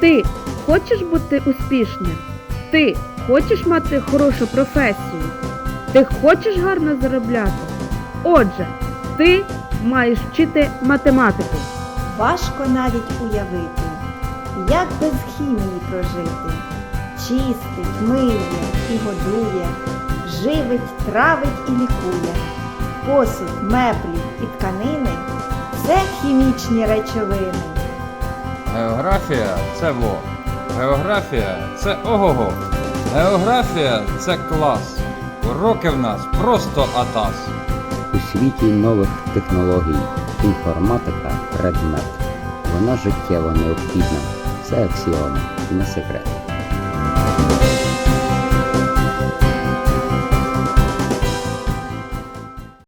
Ти хочеш бути успішним? Ти хочеш мати хорошу професію? Ти хочеш гарно заробляти? Отже, ти маєш вчити математику. Важко навіть уявити, як без хімії прожити. Чистить, миє і годує, живить, травить і лікує. Посуд, меблі і тканини це хімічні речовини. Географія це во. Географія це ого-го. Географія це клас. Уроки в нас просто атас. У світі нових технологій інформатика предмет. Вона життєво необхідна. Це аксіома, не секрет.